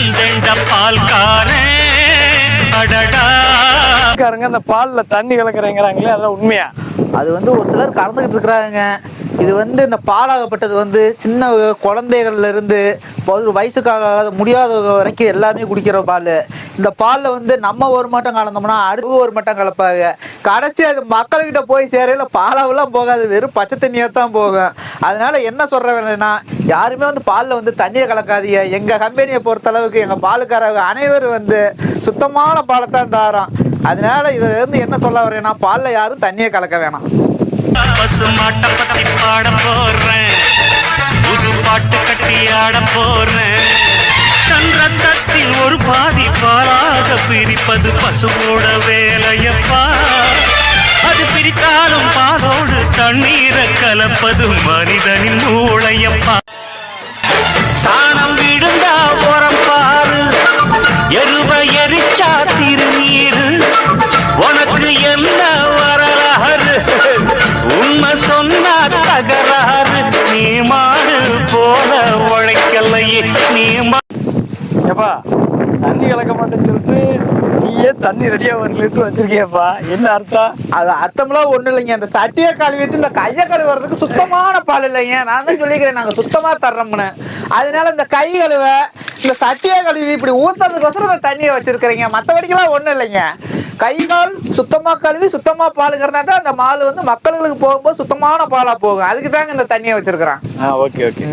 வந்தேண்ட பால்காரே. அடடா. அந்த பால்ல தண்ணி கலக்குறேங்கிறாங்களே அதெல்லாம் உண்மையா? அது வந்து ஒரு சிலர் கலந்துக்கிட்டு இருக்கிறாங்க இது வந்து இந்த பாலாகப்பட்டது வந்து சின்ன குழந்தைகள்ல இருந்து ஒரு வயசுக்காக முடியாதவங்க வரைக்கும் எல்லாமே குடிக்கிற பால். இந்த பாலில் வந்து நம்ம ஒரு மட்டம் கலந்தோம்னா அடுத்து ஒரு மட்டம் கலப்பாங்க. கடைசி அது மக்கள்கிட்ட போய் சேரையில பாலாவெல்லாம் போகாது. வெறும் பச்சை தண்ணியாக தான் போகும். அதனால என்ன சொல்ற வேலைன்னா யாருமே வந்து பாலில் வந்து தண்ணியை கலக்காதீங்க. எங்கள் கம்பெனியை பொறுத்த அளவுக்கு எங்கள் பாலுக்காரங்க அனைவரும் வந்து சுத்தமான பாலை தான் தாரோம் அதனால இதுல இருந்து என்ன சொல்ல வரேன்னா பாலில் யாரும் தண்ணியை கலக்க வேணாம். பசு பாட போறேன். புது பாட்டு கட்டி ஆட போறேன். தன் ரத்தத்தில் ஒரு பாதி பாலாக பிரிப்பது பசுவோட வேலையப்பா. அது பிரித்தாலும் பாலோடு தண்ணீரை கலப்பது மனிதனின் மூளையப்பா. சாணம் விழுந்தா உரம் பாரு எருவ எரிச்சா திருநீரு. உனக்கு என்ன வரலாறு? உண்மை சொன்னா தகராறு. நீ மாடு போல உழைக்கலையே நீ மா ஏப்பா தண்ணி கலக்க மாட்டேன்னு சொல்லிட்டு நீயே தண்ணி ரெடியா ஒரு லிட்டர் வச்சிருக்கியப்பா. என்ன அர்த்தம்? அது அர்த்தம்லாம் ஒண்ணும் இல்லைங்க. அந்த சட்டியை கழுவிட்டு இந்த கையை கழுவுறதுக்கு சுத்தமான பால் இல்லைங்க. நான் தான் சொல்லிக்கிறேன் நாங்க சுத்தமா தர்றோம்னு. அதனால இந்த கை கழுவ இந்த சட்டியை கழுவி இப்படி ஊத்துறதுக்கோசரம் இந்த தண்ணியை வச்சிருக்கிறீங்க. மற்றபடிக்கெல்லாம் ஒண்ணும் இல்லைங்க. கை கால் சுத்தமா கழுவி சுத்தமா பாலுங்கிறதா தான் அந்த மால் வந்து மக்களுக்கு போகும்போது சுத்தமான பாலா போகும். அதுக்கு தாங்க இந்த தண்ணியை வச்சிருக்கிறேன். Okay okay.